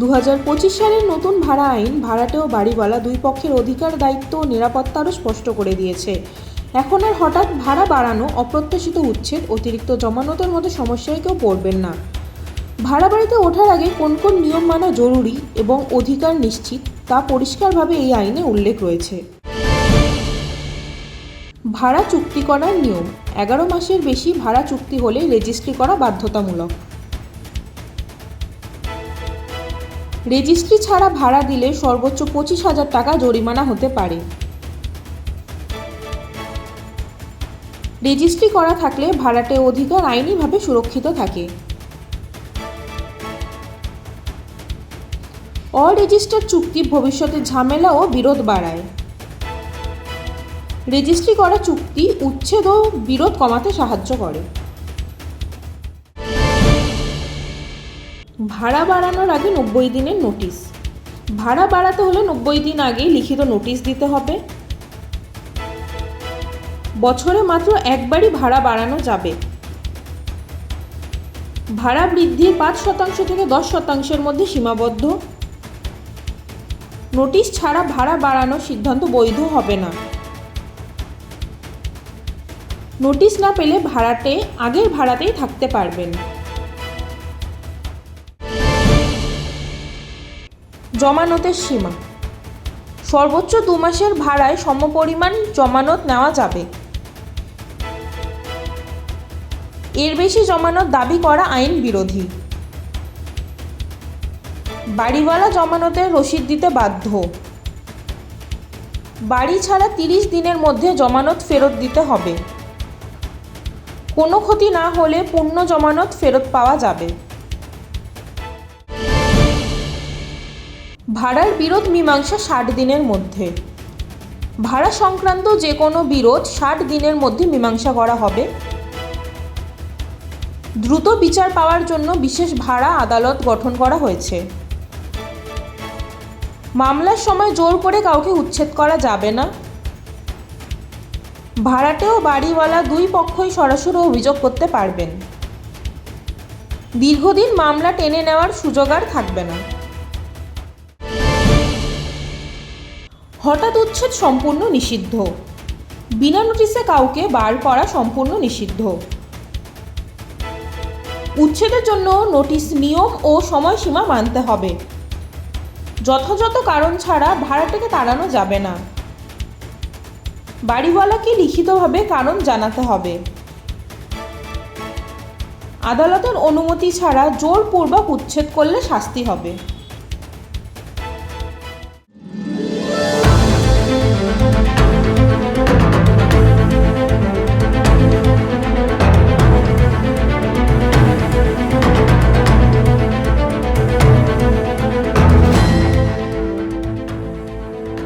দু হাজার পঁচিশ সালের নতুন ভাড়া আইন ভাড়াটে ও বাড়িওয়ালা দুই পক্ষের অধিকার, দায়িত্ব ও নিরাপত্তারও স্পষ্ট করে দিয়েছে। এখন আর হঠাৎ ভাড়া বাড়ানো অপ্রত্যাশিত উচ্ছেদ, অতিরিক্ত জমানতের মতো সমস্যায় কেউ পড়বেন না। ভাড়া বাড়িতে ওঠার আগে কোন কোন নিয়ম মানা জরুরি এবং অধিকার নিশ্চিত তা পরিষ্কারভাবে এই আইনে উল্লেখ রয়েছে। ভাড়া চুক্তি করার নিয়ম, এগারো মাসের বেশি ভাড়া চুক্তি হলে রেজিস্ট্রি করা বাধ্যতামূলক। রেজিস্ট্রি ছাড়া ভাড়া দিলে সর্বোচ্চ পঁচিশ হাজার টাকা জরিমানা হতে পারে। রেজিস্ট্রি করা থাকলে ভাড়াটে অধিকার আইনিভাবে সুরক্ষিত থাকে। অরেজিস্টার্ড চুক্তি ভবিষ্যতে ঝামেলা ও বিরোধ বাড়ায়। রেজিস্ট্রি করা চুক্তি উচ্ছেদ ও বিরোধ কমাতে সাহায্য করে। ভাড়া বাড়ানোর আগে নব্বই দিনের নোটিশ। ভাড়া বাড়াতে হলে নব্বই দিন আগেই লিখিত নোটিশ দিতে হবে। বছরে মাত্র একবারই ভাড়া বাড়ানো যাবে। ভাড়া বৃদ্ধি পাঁচ শতাংশ থেকে দশ শতাংশের মধ্যে সীমাবদ্ধ। নোটিশ ছাড়া ভাড়া বাড়ানোর সিদ্ধান্ত বৈধ হবে না। নোটিশ না পেলে ভাড়াটে আগের ভাড়াতেই থাকতে পারবেন। জমানতের সীমা। সর্বোচ্চ দু মাসের ভাড়ায় সমপরিমাণ জমানত নেওয়া যাবে। এর বেশি জমানত দাবি করা আইন বিরোধী। বাড়িওয়ালা জমানতের রসিদ দিতে বাধ্য। বাড়ি ছাড়া তিরিশ দিনের মধ্যে জমানত ফেরত দিতে হবে। কোনো ক্ষতি না হলে পূর্ণ জমানত ফেরত পাওয়া যাবে। ভাড়ার বিরোধ মীমাংসা ষাট দিনের মধ্যে। ভাড়া সংক্রান্ত যে কোনো বিরোধ ষাট দিনের মধ্যে মীমাংসা করা হবে। দ্রুত বিচার পাওয়ার জন্য বিশেষ ভাড়া আদালত গঠন করা হয়েছে। মামলার সময় জোর করে কাউকে উচ্ছেদ করা যাবে না। ভাড়াটে ও বাড়িওয়ালা দুই পক্ষই সরাসরি অভিযোগ করতে পারবেন। দীর্ঘদিন মামলা টেনে নেওয়ার সুযোগ আর থাকবে না। হঠাৎ উচ্ছেদ সম্পূর্ণ নিষিদ্ধ। বিনা নোটিশে কাউকে বার করা সম্পূর্ণ নিষিদ্ধ। উচ্ছেদের জন্য নোটিশ নিয়ম ও সময়সীমা মানতে হবে। যথাযথ কারণ ছাড়া ভাড়াটাকে তাড়ানো যাবে না। বাড়িওয়ালাকে লিখিতভাবে কারণ জানাতে হবে। আদালতের অনুমতি ছাড়া জোরপূর্বক উচ্ছেদ করলে শাস্তি হবে।